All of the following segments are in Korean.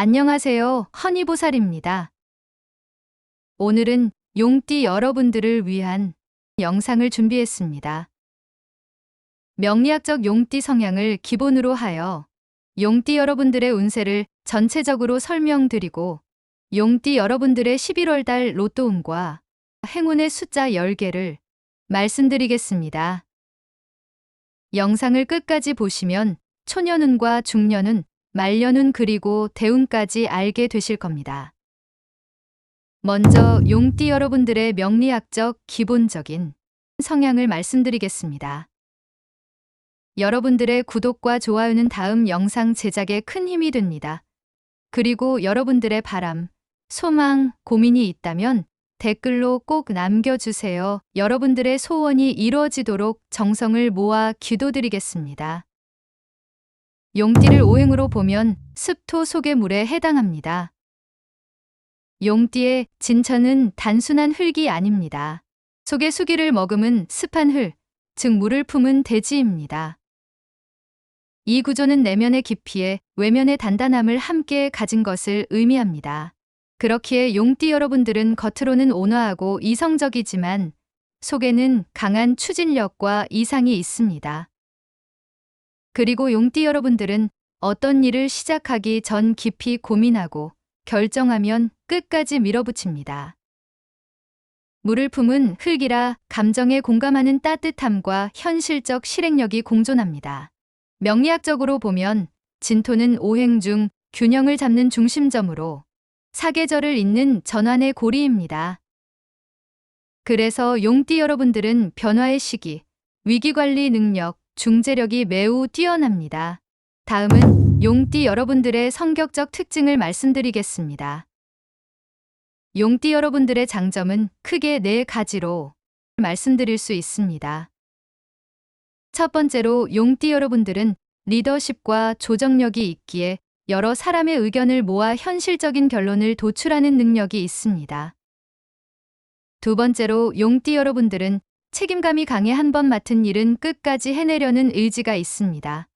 안녕하세요. 허니보살입니다. 오늘은 용띠 여러분들을 위한 영상을 준비했습니다. 명리학적 용띠 성향을 기본으로 하여 용띠 여러분들의 운세를 전체적으로 설명드리고 용띠 여러분들의 11월 달 로또 운과 행운의 숫자 10개를 말씀드리겠습니다. 영상을 끝까지 보시면 초년운과 중년운, 말년운 그리고 대운까지 알게 되실 겁니다. 먼저 용띠 여러분들의 명리학적 기본적인 성향을 말씀드리겠습니다. 여러분들의 구독과 좋아요는 다음 영상 제작에 큰 힘이 됩니다. 그리고 여러분들의 바람, 소망, 고민이 있다면 댓글로 꼭 남겨주세요. 여러분들의 소원이 이루어지도록 정성을 모아 기도드리겠습니다. 용띠를 오행으로 보면 습토 속의 물에 해당합니다. 용띠의 진천은 단순한 흙이 아닙니다. 속의 수기를 머금은 습한 흙, 즉 물을 품은 대지입니다. 이 구조는 내면의 깊이에 외면의 단단함을 함께 가진 것을 의미합니다. 그렇기에 용띠 여러분들은 겉으로는 온화하고 이성적이지만 속에는 강한 추진력과 이상이 있습니다. 그리고 용띠 여러분들은 어떤 일을 시작하기 전 깊이 고민하고 결정하면 끝까지 밀어붙입니다. 물을 품은 흙이라 감정에 공감하는 따뜻함과 현실적 실행력이 공존합니다. 명리학적으로 보면 진토는 오행 중 균형을 잡는 중심점으로 사계절을 잇는 전환의 고리입니다. 그래서 용띠 여러분들은 변화의 시기, 위기관리 능력, 중재력이 매우 뛰어납니다. 다음은 용띠 여러분들의 성격적 특징을 말씀드리겠습니다. 용띠 여러분들의 장점은 크게 네 가지로 말씀드릴 수 있습니다. 첫 번째로 용띠 여러분들은 리더십과 조정력이 있기에 여러 사람의 의견을 모아 현실적인 결론을 도출하는 능력이 있습니다. 두 번째로 용띠 여러분들은 책임감이 강해 한 번 맡은 일은 끝까지 해내려는 의지가 있습니다.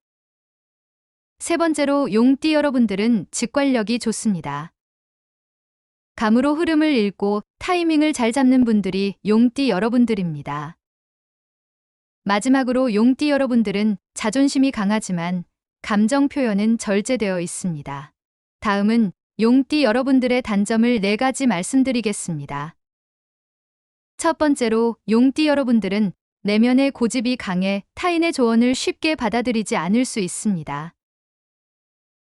세 번째로 용띠 여러분들은 직관력이 좋습니다. 감으로 흐름을 읽고 타이밍을 잘 잡는 분들이 용띠 여러분들입니다. 마지막으로 용띠 여러분들은 자존심이 강하지만 감정 표현은 절제되어 있습니다. 다음은 용띠 여러분들의 단점을 네 가지 말씀드리겠습니다. 첫 번째로 용띠 여러분들은 내면의 고집이 강해 타인의 조언을 쉽게 받아들이지 않을 수 있습니다.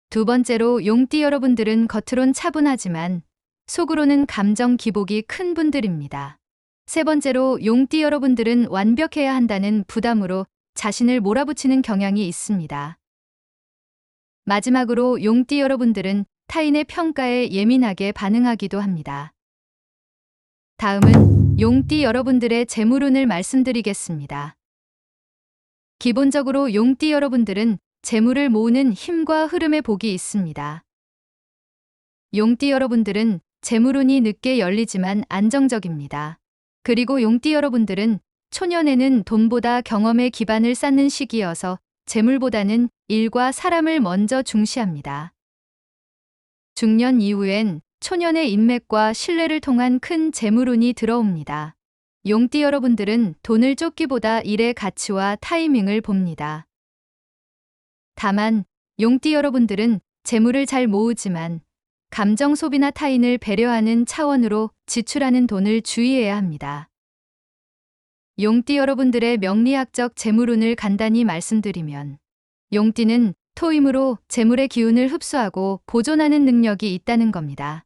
두 번째로 용띠 여러분들은 겉으론 차분하지만 속으로는 감정 기복이 큰 분들입니다. 세 번째로 용띠 여러분들은 완벽해야 한다는 부담으로 자신을 몰아붙이는 경향이 있습니다. 마지막으로 용띠 여러분들은 타인의 평가에 예민하게 반응하기도 합니다. 다음은 용띠 여러분들의 재물운을 말씀드리겠습니다. 기본적으로 용띠 여러분들은 재물을 모으는 힘과 흐름의 복이 있습니다. 용띠 여러분들은 재물운이 늦게 열리지만 안정적입니다. 그리고 용띠 여러분들은 초년에는 돈보다 경험의 기반을 쌓는 시기여서 재물보다는 일과 사람을 먼저 중시합니다. 중년 이후엔 초년의 인맥과 신뢰를 통한 큰 재물운이 들어옵니다. 용띠 여러분들은 돈을 쫓기보다 일의 가치와 타이밍을 봅니다. 다만 용띠 여러분들은 재물을 잘 모으지만 감정 소비나 타인을 배려하는 차원으로 지출하는 돈을 주의해야 합니다. 용띠 여러분들의 명리학적 재물운을 간단히 말씀드리면 용띠는 토임으로 재물의 기운을 흡수하고 보존하는 능력이 있다는 겁니다.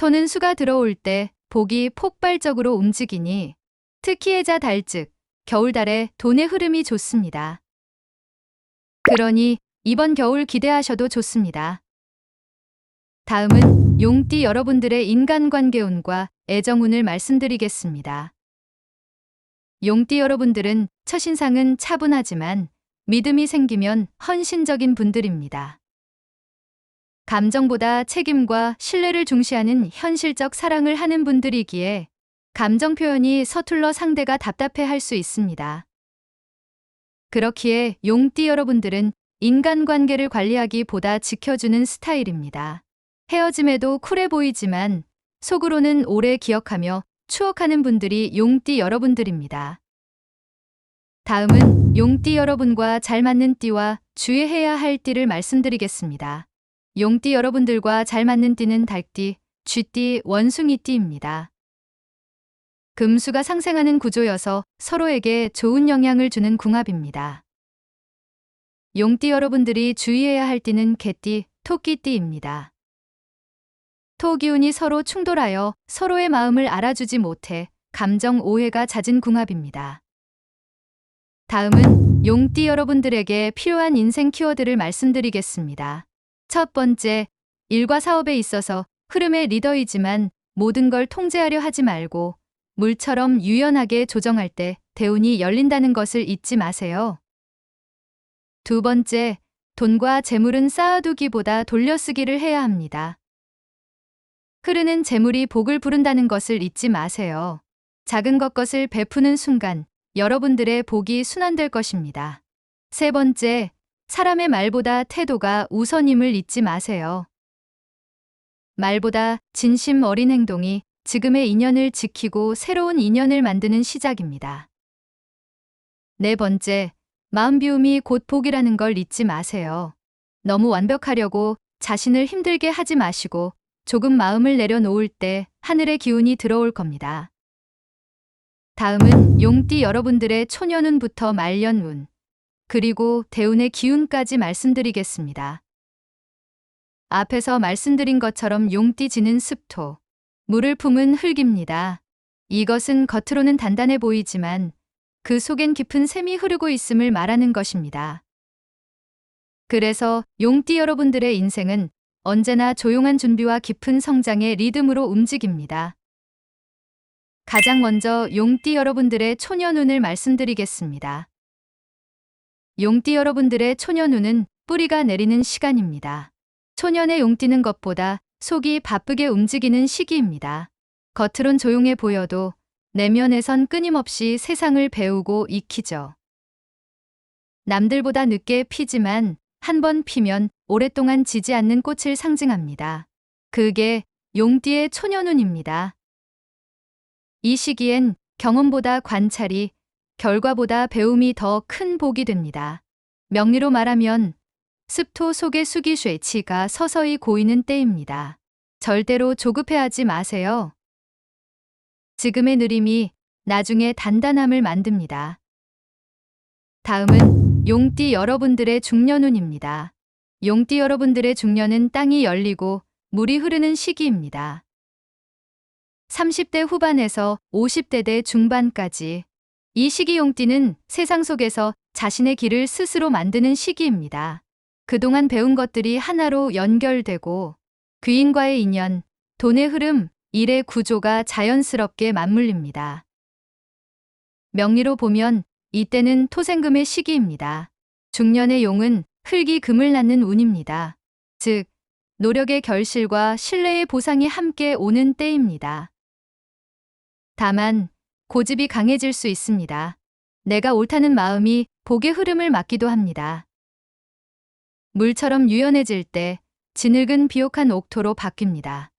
토는 수가 들어올 때 복이 폭발적으로 움직이니 특히 해자 달 즉 겨울달에 돈의 흐름이 좋습니다. 그러니 이번 겨울 기대하셔도 좋습니다. 다음은 용띠 여러분들의 인간관계운과 애정운을 말씀드리겠습니다. 용띠 여러분들은 첫인상은 차분하지만 믿음이 생기면 헌신적인 분들입니다. 감정보다 책임과 신뢰를 중시하는 현실적 사랑을 하는 분들이기에 감정 표현이 서툴러 상대가 답답해 할 수 있습니다. 그렇기에 용띠 여러분들은 인간관계를 관리하기 보다 지켜주는 스타일입니다. 헤어짐에도 쿨해 보이지만 속으로는 오래 기억하며 추억하는 분들이 용띠 여러분들입니다. 다음은 용띠 여러분과 잘 맞는 띠와 주의해야 할 띠를 말씀드리겠습니다. 용띠 여러분들과 잘 맞는 띠는 달띠, 쥐띠, 원숭이띠입니다. 금수가 상생하는 구조여서 서로에게 좋은 영향을 주는 궁합입니다. 용띠 여러분들이 주의해야 할 띠는 개띠, 토끼띠입니다. 토 기운이 서로 충돌하여 서로의 마음을 알아주지 못해 감정 오해가 잦은 궁합입니다. 다음은 용띠 여러분들에게 필요한 인생 키워드를 말씀드리겠습니다. 첫 번째, 일과 사업에 있어서 흐름의 리더이지만 모든 걸 통제하려 하지 말고 물처럼 유연하게 조정할 때 대운이 열린다는 것을 잊지 마세요. 두 번째, 돈과 재물은 쌓아두기보다 돌려쓰기를 해야 합니다. 흐르는 재물이 복을 부른다는 것을 잊지 마세요. 작은 것 것을 베푸는 순간 여러분들의 복이 순환될 것입니다. 세 번째, 사람의 말보다 태도가 우선임을 잊지 마세요. 말보다 진심 어린 행동이 지금의 인연을 지키고 새로운 인연을 만드는 시작입니다. 네 번째, 마음 비움이 곧 복이라는 걸 잊지 마세요. 너무 완벽하려고 자신을 힘들게 하지 마시고 조금 마음을 내려놓을 때 하늘의 기운이 들어올 겁니다. 다음은 용띠 여러분들의 초년운부터 말년운, 그리고 대운의 기운까지 말씀드리겠습니다. 앞에서 말씀드린 것처럼 용띠 지는 습토, 물을 품은 흙입니다. 이것은 겉으로는 단단해 보이지만 그 속엔 깊은 샘이 흐르고 있음을 말하는 것입니다. 그래서 용띠 여러분들의 인생은 언제나 조용한 준비와 깊은 성장의 리듬으로 움직입니다. 가장 먼저 용띠 여러분들의 초년운을 말씀드리겠습니다. 용띠 여러분들의 초년운은 뿌리가 내리는 시간입니다. 초년에 용띠는 것보다 속이 바쁘게 움직이는 시기입니다. 겉으론 조용해 보여도 내면에선 끊임없이 세상을 배우고 익히죠. 남들보다 늦게 피지만 한 번 피면 오랫동안 지지 않는 꽃을 상징합니다. 그게 용띠의 초년운입니다. 이 시기엔 경험보다 관찰이, 결과보다 배움이 더 큰 복이 됩니다. 명리로 말하면 습토 속의 수기 쇠치가 서서히 고이는 때입니다. 절대로 조급해하지 마세요. 지금의 느림이 나중에 단단함을 만듭니다. 다음은 용띠 여러분들의 중년운입니다. 용띠 여러분들의 중년은 땅이 열리고 물이 흐르는 시기입니다. 30대 후반에서 50대 대 중반까지 이 시기 용띠는 세상 속에서 자신의 길을 스스로 만드는 시기입니다. 그동안 배운 것들이 하나로 연결되고 귀인과의 인연, 돈의 흐름, 일의 구조가 자연스럽게 맞물립니다. 명리로 보면 이때는 토생금의 시기입니다. 중년의 용은 흙이 금을 낳는 운입니다. 즉, 노력의 결실과 신뢰의 보상이 함께 오는 때입니다. 다만, 고집이 강해질 수 있습니다. 내가 옳다는 마음이 복의 흐름을 막기도 합니다. 물처럼 유연해질 때 진흙은 비옥한 옥토로 바뀝니다.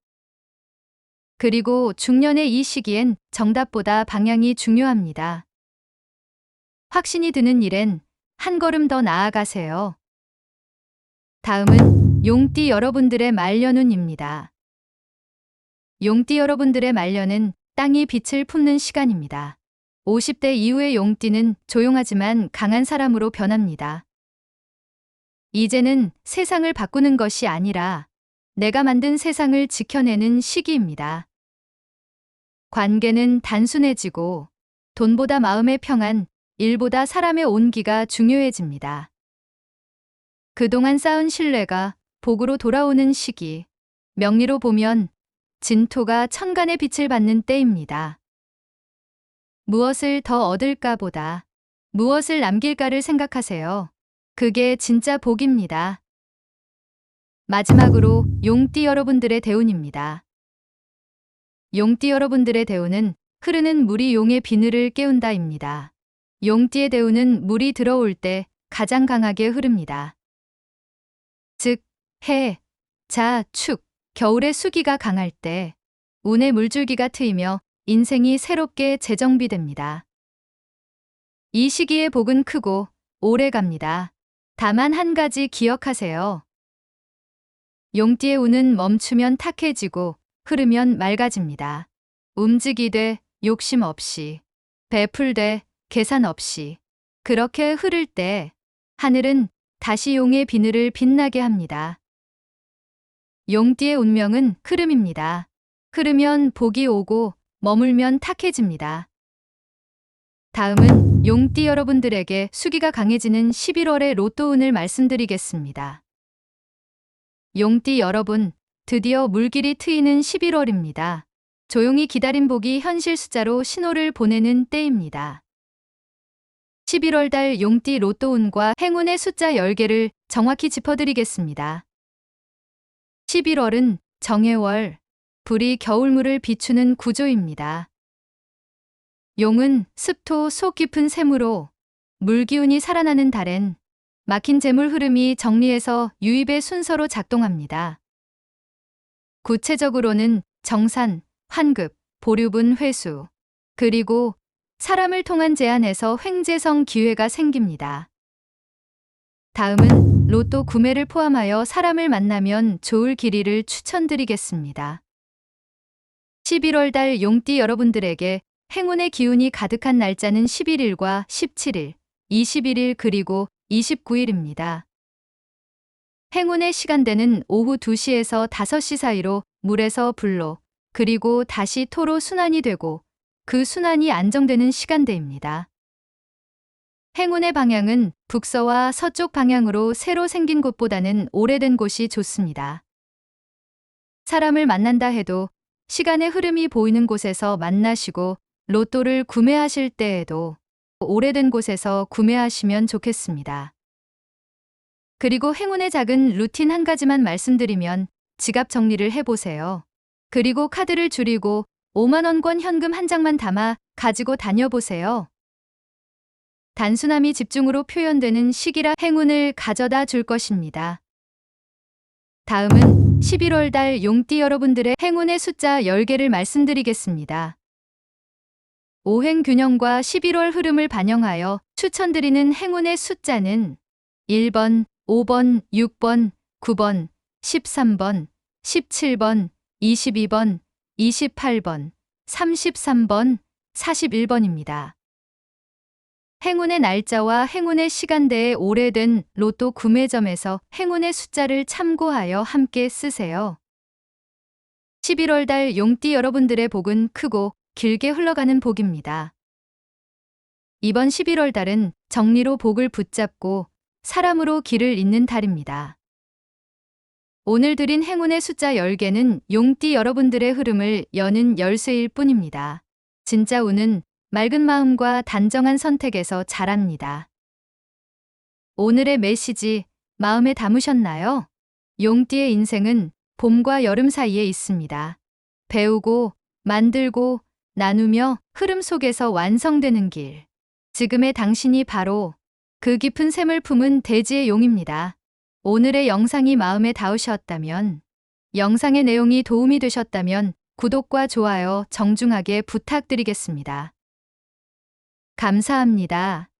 그리고 중년의 이 시기엔 정답보다 방향이 중요합니다. 확신이 드는 일엔 한 걸음 더 나아가세요. 다음은 용띠 여러분들의 말년운입니다. 용띠 여러분들의 말년은 땅이 빛을 품는 시간입니다. 50대 이후의 용띠는 조용하지만 강한 사람으로 변합니다. 이제는 세상을 바꾸는 것이 아니라 내가 만든 세상을 지켜내는 시기입니다. 관계는 단순해지고 돈보다 마음의 평안, 일보다 사람의 온기가 중요해집니다. 그동안 쌓은 신뢰가 복으로 돌아오는 시기, 명리로 보면 진토가 천간의 빛을 받는 때입니다. 무엇을 더 얻을까 보다 무엇을 남길까를 생각하세요. 그게 진짜 복입니다. 마지막으로 용띠 여러분들의 대운입니다. 용띠 여러분들의 대운은 흐르는 물이 용의 비늘을 깨운다입니다. 용띠의 대운은 물이 들어올 때 가장 강하게 흐릅니다. 즉, 해, 자, 축, 겨울의 수기가 강할 때 운의 물줄기가 트이며 인생이 새롭게 재정비됩니다. 이 시기의 복은 크고 오래 갑니다. 다만 한 가지 기억하세요. 용띠의 운은 멈추면 탁해지고 흐르면 맑아집니다. 움직이되 욕심 없이, 베풀되 계산 없이, 그렇게 흐를 때 하늘은 다시 용의 비늘을 빛나게 합니다. 용띠의 운명은 흐름입니다. 흐르면 복이 오고 머물면 탁해집니다. 다음은 용띠 여러분들에게 수기가 강해지는 11월의 로또 운을 말씀드리겠습니다. 용띠 여러분, 드디어 물길이 트이는 11월입니다. 조용히 기다린 복이 현실 숫자로 신호를 보내는 때입니다. 11월 달 용띠 로또 운과 행운의 숫자 10개를 정확히 짚어드리겠습니다. 11월은 정해월, 불이 겨울물을 비추는 구조입니다. 용은 습토 속 깊은 샘으로 물기운이 살아나는 달엔 막힌 재물 흐름이 정리해서 유입의 순서로 작동합니다. 구체적으로는 정산, 환급, 보류분 회수, 그리고 사람을 통한 제안에서 횡재성 기회가 생깁니다. 다음은 로또 구매를 포함하여 사람을 만나면 좋을 길이를 추천드리겠습니다. 11월 달 용띠 여러분들에게 행운의 기운이 가득한 날짜는 11일과 17일, 21일 그리고 29일입니다. 행운의 시간대는 오후 2시에서 5시 사이로 물에서 불로, 그리고 다시 토로 순환이 되고 그 순환이 안정되는 시간대입니다. 행운의 방향은 북서와 서쪽 방향으로 새로 생긴 곳보다는 오래된 곳이 좋습니다. 사람을 만난다 해도 시간의 흐름이 보이는 곳에서 만나시고 로또를 구매하실 때에도 오래된 곳에서 구매하시면 좋겠습니다. 그리고 행운의 작은 루틴 한 가지만 말씀드리면 지갑 정리를 해보세요. 그리고 카드를 줄이고 5만원권 현금 한 장만 담아 가지고 다녀보세요. 단순함이 집중으로 표현되는 시기라 행운을 가져다 줄 것입니다. 다음은 11월 달 용띠 여러분들의 행운의 숫자 10개를 말씀드리겠습니다. 오행 균형과 11월 흐름을 반영하여 추천드리는 행운의 숫자는 1번, 5번, 6번, 9번, 13번, 17번, 22번, 28번, 33번, 41번입니다. 행운의 날짜와 행운의 시간대에 오래된 로또 구매점에서 행운의 숫자를 참고하여 함께 쓰세요. 11월 달 용띠 여러분들의 복은 크고 길게 흘러가는 복입니다. 이번 11월 달은 정리로 복을 붙잡고 사람으로 길을 잇는 달입니다. 오늘 드린 행운의 숫자 10개는 용띠 여러분들의 흐름을 여는 열쇠일 뿐입니다. 진짜 운은 맑은 마음과 단정한 선택에서 자랍니다. 오늘의 메시지 마음에 담으셨나요? 용띠의 인생은 봄과 여름 사이에 있습니다. 배우고, 만들고, 나누며 흐름 속에서 완성되는 길. 지금의 당신이 바로 그 깊은 샘을 품은 대지의 용입니다. 오늘의 영상이 마음에 닿으셨다면, 영상의 내용이 도움이 되셨다면 구독과 좋아요 정중하게 부탁드리겠습니다. 감사합니다.